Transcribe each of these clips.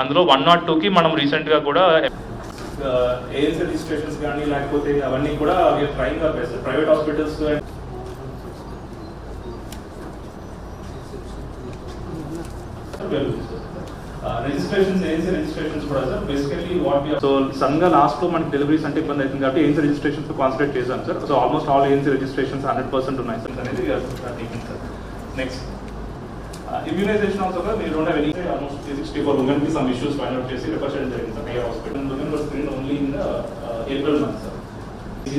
అందులో one not టూకి మనం రీసెంట్గా కూడా ఏఎన్సీ రిజిస్ట్రేషన్స్ కానీ లేకపోతే అవన్నీ కూడా train private hospitals registrations ANC registrations కూడా సార్. బేసికలీ వాట్ సో సడన్గా లాస్ట్లో మనకి డెలివరీస్ అంటే ఇబ్బంది అవుతుంది కాబట్టి ఏఎన్సీ రిజిస్ట్రేషన్స్ కాన్సన్ట్రేట్ చేశాం sir. So almost all ANC registrations hundred percent ఉన్నాయి సార్. అనేది సార్ నెక్స్ట్ ఇమ్యూనైజేషన్ ఆల్సో కూడా మీరు have any almost three sixty four ఉమెన్కి సమ్ ఇష్యూస్ ఫైండ్ అవుట్ చేసి రిఫర్ చేయడం జరిగింది sir. Mayor hospital women was screen only in April month sir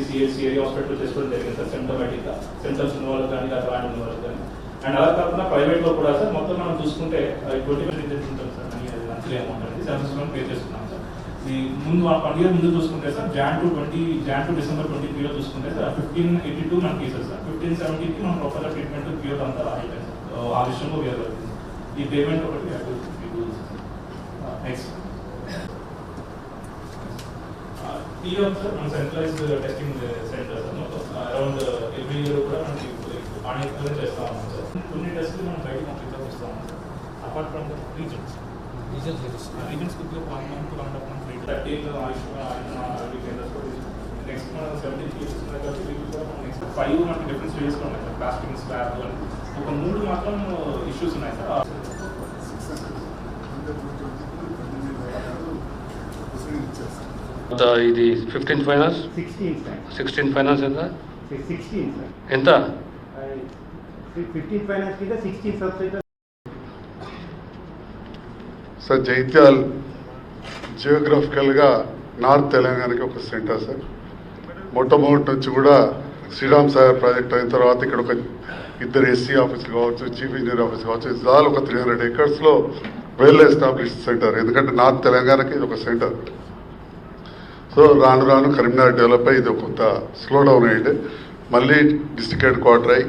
CSC area hospital చేసుకోవడం జరిగింది సార్. సిమ్టమాటిక్గా. సిమ్టమ్స్ ఉన్న వాళ్ళకి కానీ అట్లాంటి ఉన్న వాళ్ళకి కానీ. అండ్ అలా కాకుండా ప్రైవేట్లో కూడా సార్ మొత్తం మనం చూసుకుంటే ట్వంటీ పర్సెంట్ ఉంటుంది సార్ మనీ అది మంత్లీ అమౌంట్ అనేది సెవెన్ పే చేస్తున్నాం సార్. ఈ ముందు మన పండుగ ముందు చూసుకుంటే sir Jan to twenty Jan to December twenty త్రీలో చూసుకుంటే సార్ ఫిఫ్టీన్ ఎయిటీ టూ మనకి కేసెస్ సార్. ఫిఫ్టీన్ సెవెంటీకి మనం ప్రాపర్ ట్రీట్మెంట్ క్యూర్ అంతా అయిపోయింది సార్. ఆ విషయంలో వేరు ఈ పేమెంట్ ఒకటి నెక్స్ట్ టీఎం సార్. మన సెంట్రలైజ్డ్ టెస్టింగ్ సెంటర్ సార్ మొత్తం అరౌండ్ ఎవ్రీ ఇయర్ కూడా మనకి పాణిత్యం చేస్తా ఉన్నాం సార్ కొన్ని టెస్ట్లు మనం బయట పంపిస్తా వస్తా ఉన్నాం sir apart from the reasons reasons కొద్దిగా one month one and month rate thirteen Ayush next మనం సెవెంటీన్ తీసుకున్నాం కాబట్టి కూడా మనం నెక్స్ట్ ఫైవ్ మనకి డిఫరెంట్ స్టేజెస్లో ఉన్నాయి సార్. ప్లాస్టింగ్ స్లాబ్ అని. ఒక మూడు మాత్రం ఇష్యూస్ ఉన్నాయి సార్. ఇది ఫిఫ్టీన్ ఫైనాన్స్ సిక్స్టీన్ ఫైనాన్స్ ఎంత? ఎంత? సార్ జైత్యాల్ జియోగ్రఫికల్గా నార్త్ తెలంగాణకి ఒక సెంటర్ సార్. మొట్టమొదటి నుంచి కూడా శ్రీరామ్ సాగర్ ప్రాజెక్ట్ అయిన తర్వాత ఇక్కడ ఒక ఇద్దరు ఎస్సీ ఆఫీస్ కావచ్చు చీఫ్ ఇంజనీర్ ఆఫీస్ కావచ్చు ఇది ఒక త్రీ హండ్రెడ్ ఏకర్స్లో వెల్ ఎస్టాబ్లిష్డ్ సెంటర్. ఎందుకంటే నార్త్ తెలంగాణకి ఇది ఒక సెంటర్. సో రాను రాను కరీంనగర్ డెవలప్ అయ్యి ఇది ఒక కొంత స్లో డౌన్ అయ్యింది మళ్ళీ డిస్టిక్ హెడ్ క్వార్టర్ అయ్యి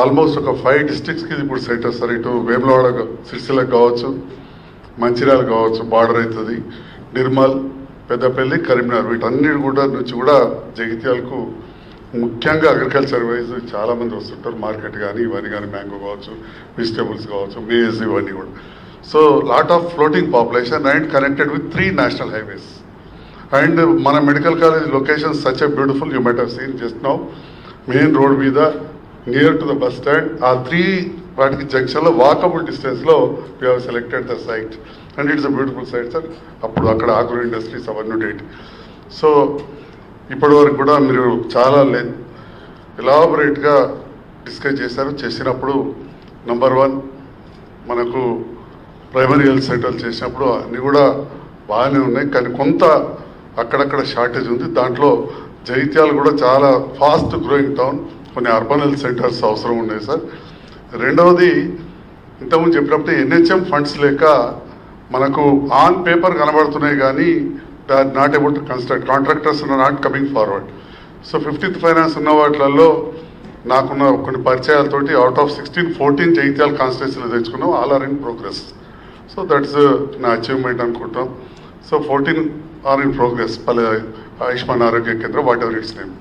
ఆల్మోస్ట్ ఒక ఫైవ్ డిస్టిక్స్కి ఇప్పుడు సెంటర్ సార్ ఇటు వేములవాడ సిరిసిల్లకు కావచ్చు మంచిర్యాల కావచ్చు బార్డర్ అవుతుంది. నిర్మల్ పెద్దపల్లి కరీంనగర్ వీటన్నిటి కూడా నుంచి కూడా జగిత్యాలకు ముఖ్యంగా అగ్రికల్చర్ వైజ్ చాలామంది వస్తుంటారు. మార్కెట్ కానీ ఇవన్నీ కానీ మ్యాంగో కావచ్చు వెజిటేబుల్స్ కావచ్చు మేజ్ ఇవన్నీ కూడా. So lot of floating population and connected with three national highways and మన medical college location such a beautiful you might have seen just now main road మీద near to the bus stand. ఆ three వాటికి జంక్షన్లో walkable డిస్టెన్స్లో we have selected the site and it's a beautiful site sir అప్పుడు అక్కడ agro industries అవన్నీ date so ఇప్పటి వరకు కూడా మీరు చాలా లే ఎలాబొరేట్గా డిస్కస్ చేశారు. చేసినప్పుడు నంబర్ వన్ మనకు ప్రైమరీ హెల్త్ సెంటర్లు చేసినప్పుడు అన్నీ కూడా బాగానే ఉన్నాయి. కానీ కొంత అక్కడక్కడ షార్టేజ్ ఉంది. దాంట్లో జైత్యాలు కూడా చాలా ఫాస్ట్ గ్రోయింగ్ టౌన్ కొన్ని అర్బన్ హెల్త్ సెంటర్స్ అవసరం ఉన్నాయి సార్. రెండవది ఇంతకుముందు చెప్పినప్పుడు ఎన్హెచ్ఎం ఫండ్స్ లేక మనకు ఆన్ పేపర్ కనబడుతున్నాయి కానీ not able to construct contractors not coming forward so fifteenth finance ఉన్న వాటిలలో నాకున్న కొన్ని పరిచయాలతోటి అవుట్ ఆఫ్ సిక్స్టీన్ ఫోర్టీన్ జైత్యాల కాన్స్టిట్యూన్సీలు తెచ్చుకున్నాం. All are in progress so that's నా అచీవ్మెంట్ అనుకుంటాం so fourteen are in progress పలు Ayushman Arogya Kendram whatever its name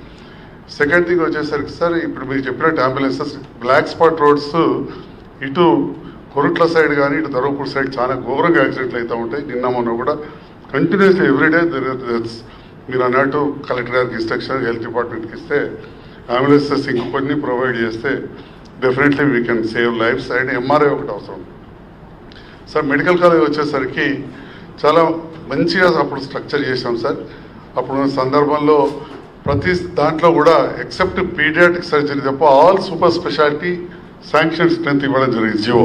second thing వచ్చేసరికి సార్ ఇప్పుడు మీరు చెప్పినట్టు అంబులెన్సెస్ బ్లాక్ స్పాట్ రోడ్స్ ఇటు కొరుట్ల సైడ్ కానీ ఇటు ధర్మపూర్ సైడ్ చాలా ఘోరంగా యాక్సిడెంట్లు అవుతూ ఉంటాయి. నిన్న మొన్న కూడా కంటిన్యూస్లీ ఎవ్రీడే మీరు అన్నట్టు కలెక్టర్ గారికి ఇన్స్ట్రక్షన్ హెల్త్ డిపార్ట్మెంట్కి ఇస్తే అంబులెన్సెస్ ఇంకొన్ని ప్రొవైడ్ చేస్తే definitely we can save lives and MRI ఒకటి అవసరం. సార్ మెడికల్ కాలేజ్ వచ్చేసరికి చాలా మంచిగా అప్పుడు స్ట్రక్చర్ చేసాం సార్. అప్పుడున్న సందర్భంలో ప్రతి దాంట్లో కూడా ఎక్సెప్ట్ పీడియాటిక్ సర్జరీ తప్ప all super speciality sanction strength ఇవ్వడం జరిగింది. జియో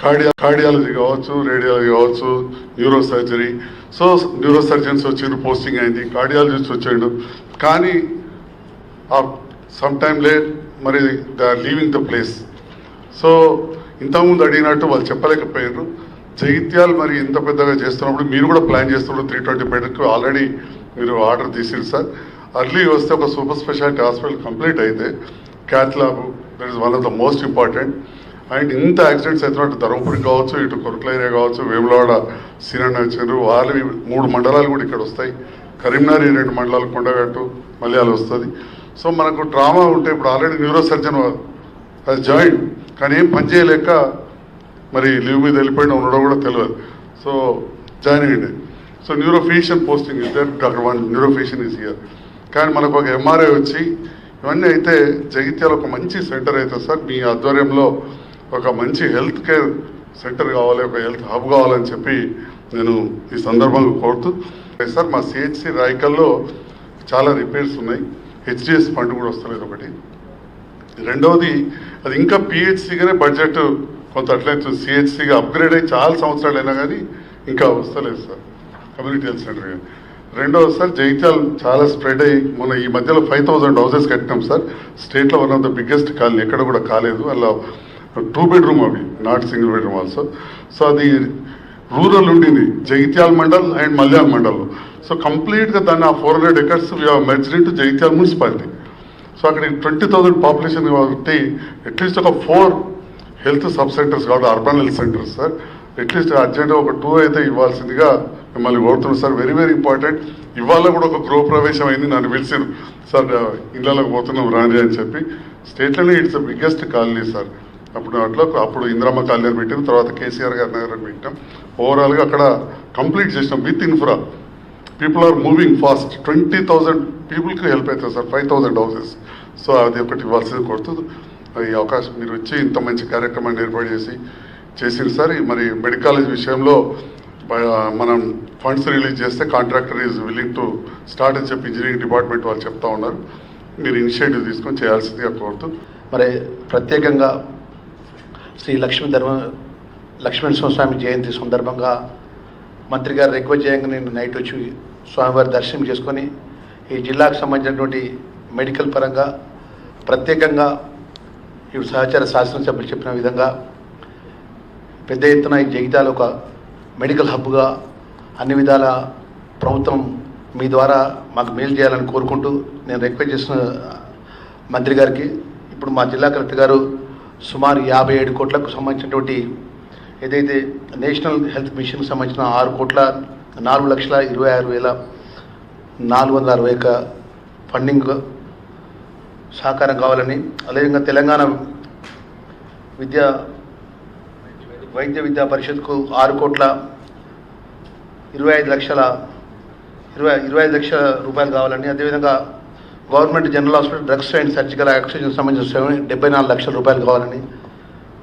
కార్డియా కార్డియాలజీ కావచ్చు రేడియాలజీ కావచ్చు neuro surgery so neuro surgeons వచ్చిండు పోస్టింగ్ అయింది కార్డియాలజిస్ట్ వచ్చాడు కానీ ఆ సమ్ టైమ్ లేట్ మరి the leaving the place so ఇంతకుముందు అడిగినట్టు వాళ్ళు చెప్పలేకపోయారు జగిత్యాలు మరి ఇంత పెద్దగా చేస్తున్నప్పుడు మీరు కూడా ప్లాన్ చేస్తున్నప్పుడు త్రీ ట్వంటీ బెడ్కి ఆల్రెడీ మీరు ఆర్డర్ తీసిరు సార్. అర్లీ వస్తే ఒక సూపర్ స్పెషాలిటీ హాస్పిటల్ కంప్లీట్ అయితే cath lab that is one of the most important and ఇంత యాక్సిడెంట్స్ అవుతున్నా అటు ధర్మపురి కావచ్చు ఇటు కొరకల ఏరియా కావచ్చు వేములవాడ సీనన్న వచ్చారు వాళ్ళు మూడు మండలాలు కూడా ఇక్కడ వస్తాయి. కరీంనగర్ రెండు మండలాలు కొండగట్టు మలయాళ వస్తుంది. సో మనకు డ్రామా ఉంటే ఇప్పుడు ఆల్రెడీ న్యూరో సర్జన్ అది జాయిన్ కానీ ఏం పని చేయలేక మరి లీవ్ మీద వెళ్ళిపోయిన ఉండడం కూడా తెలియదు సో జాయిన్ అయ్యింది so neurophysician posting is doctor one neurophysician is year కానీ మనకు ఒక ఎంఆర్ఐ వచ్చి ఇవన్నీ అయితే జగిత్యాల ఒక మంచి సెంటర్ అవుతుంది సార్. మీ ఆధ్వర్యంలో ఒక మంచి హెల్త్ కేర్ సెంటర్ కావాలి ఒక హెల్త్ హబ్ కావాలని చెప్పి నేను ఈ సందర్భంగా కోరుతూ సార్ మా సిహెచ్సి రాయకల్లో చాలా రిపేర్స్ ఉన్నాయి. హెచ్డిఎస్ ఫండ్ కూడా వస్తలేదు ఒకటి. రెండవది అది ఇంకా పిహెచ్సిగానే బడ్జెట్ కొంత అట్లయితే సిహెచ్సిగా అప్గ్రేడ్ అయ్యి చాలా సంవత్సరాలు అయినా కానీ ఇంకా వస్తలేదు సార్. కమ్యూనిటీ హెల్త్ సెంటర్ కానీ రెండవ సార్ జైత్యాలు చాలా స్ప్రెడ్ అయ్యి మొన్న ఈ మధ్యలో ఫైవ్ థౌసండ్ హౌసెస్ కట్టినాం సార్. స్టేట్లో one of the biggest colony ఎక్కడ కూడా కాలేదు. అలా టూ బెడ్రూమ్ అవి not single bedroom also so అది రూరల్ ఉండింది. జైత్యాల మండల్ అండ్ మల్యాల మండల్. సో కంప్లీట్గా దాన్ని ఆ four hundred acres merged into Jaityala municipality so అక్కడ ట్వంటీ థౌసండ్ పాపులేషన్ కాబట్టి అట్లీస్ట్ ఒక ఫోర్ హెల్త్ సబ్ సెంటర్స్ కాబట్టి urban health centres sir. At least అర్జెంట్గా ఒక టూ అయితే ఇవ్వాల్సిందిగా మిమ్మల్ని కోరుతున్నాం సార్. వెరీ వెరీ ఇంపార్టెంట్ ఇవాళ కూడా ఒక గృహ ప్రవేశం అయింది నన్ను పిలిచారు. సార్ ఇళ్ళలోకి పోతున్నాం రాని అని చెప్పి. స్టేట్లోనే it's the biggest colony sir. అప్పుడు అట్లా అప్పుడు ఇందిరమ్మ కాలనీ పెట్టాం తర్వాత కేసీఆర్ గారి నగరం పెట్టాం ఓవరాల్గా అక్కడ కంప్లీట్ చేసినాం with infra people are moving fast twenty thousand పీపుల్కి హెల్ప్ అవుతుంది sir. Five thousand houses so అది ఒకటి ఇవ్వాల్సింది కొడుతుంది ఈ అవకాశం మీరు వచ్చి ఇంత మంచి కార్యక్రమాన్ని ఏర్పాటు చేసి చేసింది సార్. మరి మెడికల్ కాలేజ్ విషయంలో మనం ఫండ్స్ రిలీజ్ చేస్తే contractor is willing to start అని చెప్పి ఇంజనీరింగ్ డిపార్ట్మెంట్ వాళ్ళు చెప్తా ఉన్నారు. మీరు ఇనిషియేటివ్ తీసుకొని చేయాల్సిందిగా కోరుతూ. మరి ప్రత్యేకంగా శ్రీ లక్ష్మీ ధర్మ లక్ష్మణ స్వామి జయంతి సందర్భంగా మంత్రి గారు రిక్వెస్ట్ చేయంగా నేను నైట్ వచ్చి స్వామివారి దర్శనం చేసుకొని ఈ జిల్లాకు సంబంధించినటువంటి మెడికల్ పరంగా ప్రత్యేకంగా ఇప్పుడు సహచార శాసనసభ్యులు చెప్పిన విధంగా పెద్ద ఎత్తున ఈ జగిత్యాల ఒక మెడికల్ హబ్గా అన్ని విధాల ప్రభుత్వం మీ ద్వారా మాకు మేలు చేయాలని కోరుకుంటూ నేను రిక్వెస్ట్ చేసిన మంత్రి గారికి ఇప్పుడు మా జిల్లా కలెక్టర్ గారు సుమారు యాభై ఏడు కోట్లకు సంబంధించినటువంటి ఏదైతే నేషనల్ హెల్త్ మిషన్కి సంబంధించిన ఆరు కోట్ల నాలుగు లక్షల ఇరవై ఆరు వేల నాలుగు వందల అరవై ఒక ఫండింగ్ సహకారం కావాలని అదేవిధంగా తెలంగాణ విద్యా వైద్య విద్యా పరిషత్కు ఆరు కోట్ల ఇరవై ఐదు లక్షల ఇరవై ఇరవై ఐదు లక్షల రూపాయలు కావాలని అదేవిధంగా government general hospital drugs and surgical oxygen సంబంధించిన డెబ్బై నాలుగు లక్షల రూపాయలు కావాలని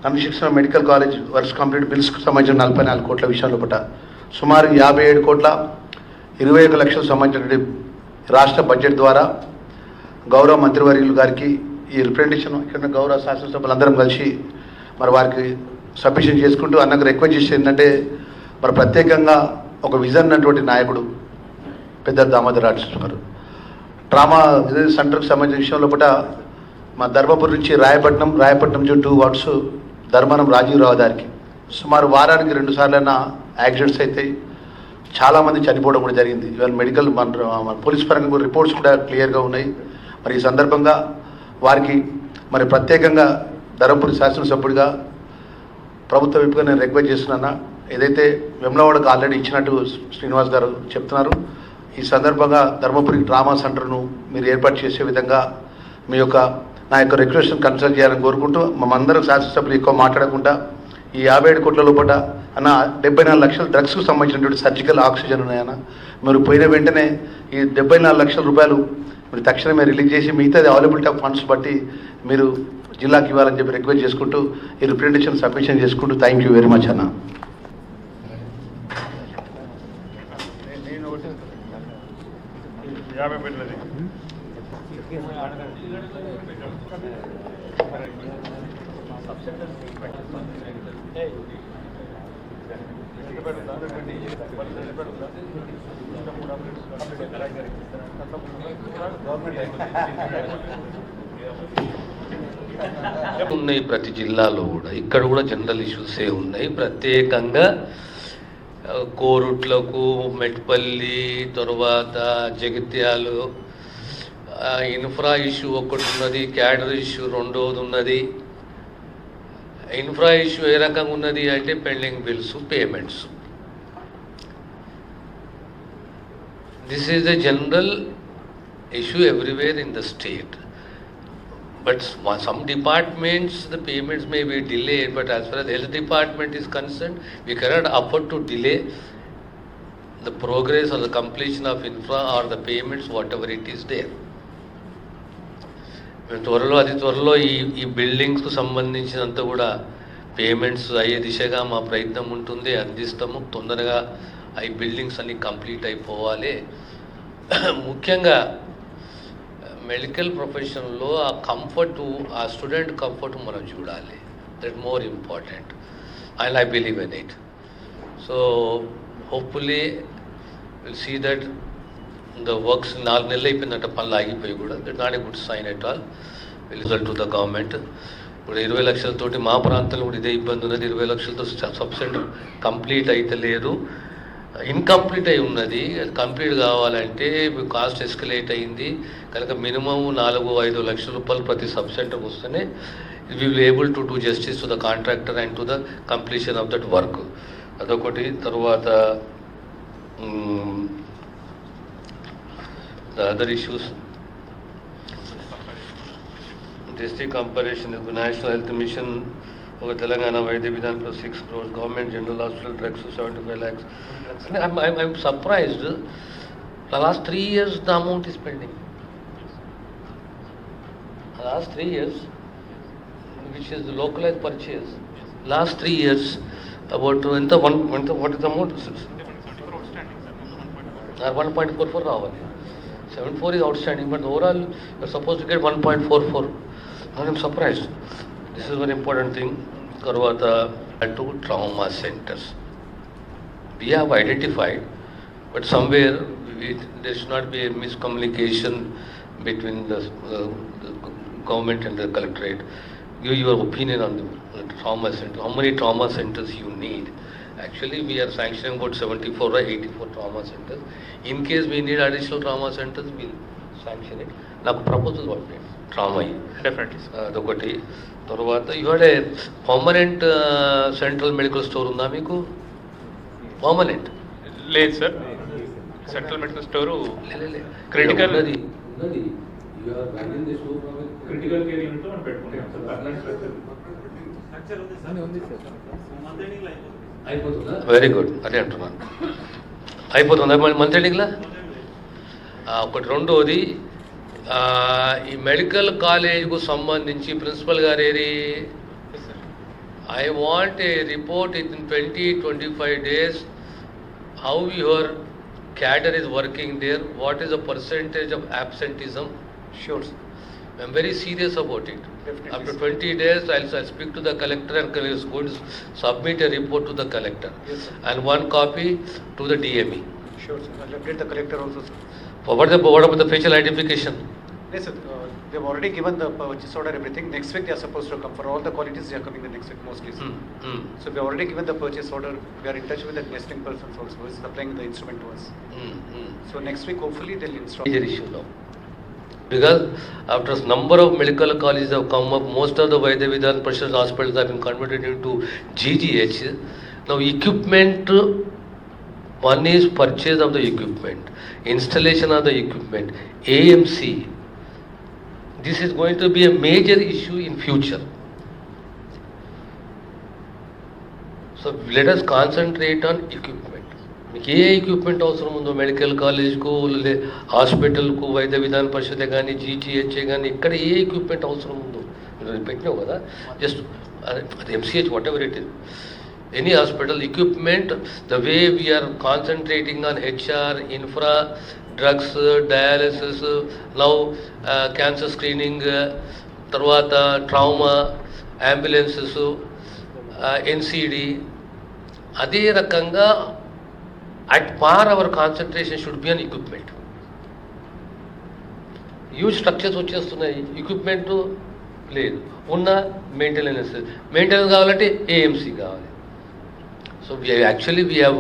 అనుశిక్షణ మెడికల్ కాలేజ్ వర్క్స్ కంప్లీట్ బిల్స్కు సంబంధించిన నలభై నాలుగు కోట్ల విషయంలో పట సుమారు యాభై ఏడు కోట్ల ఇరవై ఒక లక్షలకు సంబంధించినటువంటి రాష్ట్ర బడ్జెట్ ద్వారా గౌరవ మంత్రివర్యులు గారికి ఈ రిప్రజెంటేషన్ ఇక్కడ గౌరవ శాసనసభ్యులందరం కలిసి మరి వారికి సబ్మిషన్ చేసుకుంటూ అన్నకు రిక్వెస్ట్ చేసి ఏంటంటే మరి ప్రత్యేకంగా ఒక విజన్ అన్నటువంటి నాయకుడు పెద్ద దామోదర్ రాజు గారు. ట్రామా సెంటర్కి సంబంధించిన విషయంలో పూట మా ధర్మపురి నుంచి రాయపట్నం రాయపట్నం నుంచి టూ వార్డ్స్ ధర్మనం రాజీవ్ గారికి. సుమారు వారానికి రెండు సార్లైనా యాక్సిడెంట్స్ అయితే చాలామంది చనిపోవడం కూడా జరిగింది. ఇవాళ మెడికల్ మన పోలీస్ పరంగా రిపోర్ట్స్ కూడా క్లియర్గా ఉన్నాయి. మరి ఈ సందర్భంగా వారికి మరి ప్రత్యేకంగా ధర్మపురి శాసనసభ్యుడిగా ప్రభుత్వ విప్పుగా నేను రిక్వెస్ట్ చేస్తున్నాను? ఏదైతే వెమ్లవాడకు ఆల్రెడీ ఇచ్చినట్టు శ్రీనివాస్ గారు చెప్తున్నారు ఈ సందర్భంగా ధర్మపురి డ్రామా సెంటర్ను మీరు ఏర్పాటు చేసే విధంగా మీ యొక్క నా యొక్క రిక్వెస్ట్ కన్సల్ట్ చేయాలని కోరుకుంటూ మనందరం శాసనసభ్యులు ఎక్కువ మాట్లాడకుండా ఈ యాభై ఏడు కోట్ల లోపల అన్న డెబ్బై నాలుగు లక్షల డ్రగ్స్కు సంబంధించినటువంటి సర్జికల్ ఆక్సిజన్ ఉన్నాయన్న. మీరు పోయిన వెంటనే ఈ డెబ్బై నాలుగు లక్షల రూపాయలు మీరు తక్షణమే రిలీజ్ చేసి మిగతాది అవైలబిలిటీ ఆఫ్ ఫండ్స్ బట్టి మీరు జిల్లాకి ఇవ్వాలని చెప్పి రిక్వెస్ట్ చేసుకుంటూ ఈ రిప్రజెంటేషన్ సబ్మిషన్ చేసుకుంటూ థ్యాంక్ యూ వెరీ మచ్ అన్న. Hmm? ఉన్నాయి ప్రతి జిల్లాలో కూడా. ఇక్కడ కూడా జనరల్ ఇష్యూసే ఉన్నాయి. ప్రత్యేకంగా కోరుట్లకు మెట్పల్లి తర్వాత జగిత్యాలు ఇన్ఫ్రా ఇష్యూ ఒకటి ఉన్నది క్యాడర్ ఇష్యూ రెండోది ఉన్నది. ఇన్ఫ్రా ఇష్యూ ఏ రకంగా ఉన్నది అంటే pending bills payments this is a general issue everywhere in the state But s- some departments, the payments may be delayed, but as far as health department is concerned, we cannot afford to delay the progress or the completion of infra or the payments, whatever it is there. త్వరలో అతి త్వరలో ఈ ఈ బిల్డింగ్స్కు సంబంధించినంత కూడా payments అయ్యే దిశగా మా ప్రయత్నం ఉంటుంది. అందిస్తాము. తొందరగా ఆ ఈ బిల్డింగ్స్ అన్ని కంప్లీట్ అయిపోవాలి. ముఖ్యంగా మెడికల్ ప్రొఫెషన్లో ఆ కంఫర్ట్ ఆ స్టూడెంట్ కంఫర్ట్ మనం చూడాలి. That more important. And I believe in it. So hopefully will see that the works నాలుగు నెలలు అయిపోయిందంట పనులు ఆగిపోయి కూడా. That not a good sign at all result to the government ఇప్పుడు ఇరవై లక్షలతోటి మా ప్రాంతంలో కూడా ఇదే ఇబ్బంది ఉన్నది. ఇరవై లక్షలతో సబ్ సెంటర్ కంప్లీట్ అయితే లేదు. ఇన్కంప్లీట్ అయి ఉన్నది. అది కంప్లీట్ కావాలంటే కాస్ట్ ఎస్కలేట్ అయింది. కనుక మినిమం నాలుగు ఐదు లక్షల రూపాయలు ప్రతి సబ్ సెంటర్కి వస్తేనే we will able to do justice to the contractor and to the completion of that work అదొకటి. తర్వాత the other issues district comparison national health mission ఒక తెలంగాణ వైద్య విధానంలో six crores government general hospital drugs seventy five lakhs I'm surprised last three years the amount is pending last three years which is localise purchase last three years about ఎంత one ఎంత what is amount one point four four రావాలి 74 is outstanding, but overall you're supposed to get 1.44. I am surprised. This is one important thing. Karwata at two trauma centers. We have identified, but somewhere we, there should not be a miscommunication between the, uh, the government and the collectorate. Give your opinion on the trauma center. How many trauma centers you need? Actually, we are sanctioning about 74 or 84 trauma centers. In case we need additional trauma centers, we'll sanction it. నాకు proposal పంపండి trauma definitely అదొకటి. తర్వాత ఇవాళ permanent central medical store ఉందా మీకు? Permanent లేదు sir central medical store critical Critical- ఉన్నది. ఉన్నది. You are running the store critical care unit అయిపోతుందా వెరీ గుడ్ అదే అంటున్నాను అయిపోతుందా మళ్ళీ మంత్ ఎండింగ్లా ఒకటి రెండోది ఆ, ఈ మెడికల్ కాలేజ్కు సంబంధించి ప్రిన్సిపల్ గారు ఏరి? I want a report in twenty twenty five days how your cadre is working there, what is the percentage of absenteeism? Sure. I'm very serious about it. Definitely, After 20 days, I'll I'll speak to the collector and is going to submit a report to the collector. Yes. And one copy to the DME. Sure, sir. I'll update the collector also, sir. For What the- what about the facial identification? Yes, sir. Uh, They've already given the purchase order, everything. Next week they are supposed to come. For all the qualities, they are coming the next week mostly, sir. Hmm, So we have already given the purchase order. We are in touch with the nesting persons also, who is supplying the instrument to us. hmm. So next week, hopefully, they'll install. major issue now. Because after number of medical colleges have come up, most of the Vaidyavidhan Prashad hospitals have been converted into GGH. Now equipment, one is purchase of the equipment, installation of the equipment, AMC. This is going to be a major issue in future. So let us concentrate on equipment. మీకు ఏ equipment అవసరం ఉందో medical కాలేజ్కు లే హాస్పిటల్కు వైద్య విధాన పరిషత్ కానీ జీజీహెచ్ఏ కానీ ఇక్కడ ఏ ఎక్విప్మెంట్ అవసరం ఉందో నువ్వు పెట్టినావు కదా జస్ట్ అది MCH whatever it is any hospital equipment the way we are concentrating on HR infra drugs dialysis love cancer screening తర్వాత ట్రామా అంబులెన్సెస్ ఎన్సిడి అదే రకంగా at par our concentration should be on equipment huge structures వచ్చేస్తున్నాయి equipment లేదు. ఉన్న maintenance maintenance కావాలంటే AMC కావాలి. So we actually we have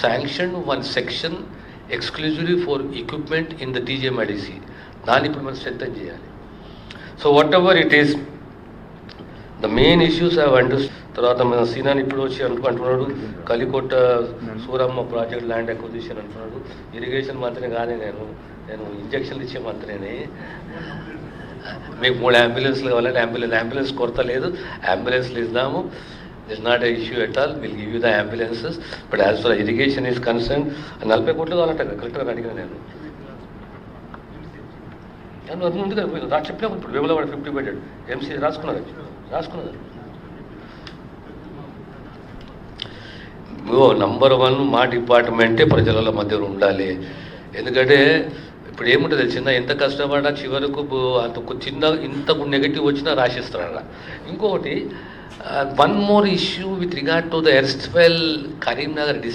sanction one section exclusively for equipment in the TJMIDC దాన్ని ఇప్పుడు మనం స్ట్రెంగ్ చేయాలి. So what ever it is the main issues I వంట తర్వాత మన సీనాని ఇప్పుడు వచ్చి అనుకుంటున్నాడు. అంటున్నాడు Kalikota Suramma project land acquisition అంటున్నాడు. ఇరిగేషన్ మంత్రి కానీ నేను. నేను ఇంజక్షన్లు ఇచ్చే మంత్రిని. మీకు మూడు అంబులెన్స్లు కావాలంటే అంబులెన్స్ అంబులెన్స్ కొరత లేదు. అంబులెన్స్లు ఇద్దాము. Is not a issue at all will give you the ambulances but as for irrigation is concern నలభై కోట్లు కావాలంట కలెక్టర్ అడిగిన నేను. నేను అది ముందుగా నాకు చెప్పినప్పుడు ఇప్పుడు. వేములవాడ ఫిఫ్టీ బెడెడ్ ఎంసీ రాసుకున్నారు? రాసుకున్నారు ఓ నంబర్ వన్ మా డిపార్ట్మెంటే ప్రజల మధ్య ఉండాలి. ఎందుకంటే ఇప్పుడు ఏముంటుంది తెలిసిందా? ఎంత కష్టపడ్డా చివరకు అంత చిన్న ఇంత నెగటివ్ వచ్చినా రాసిస్తారట. ఇంకొకటి one more issue with regard to the erstwhile Karimnagar district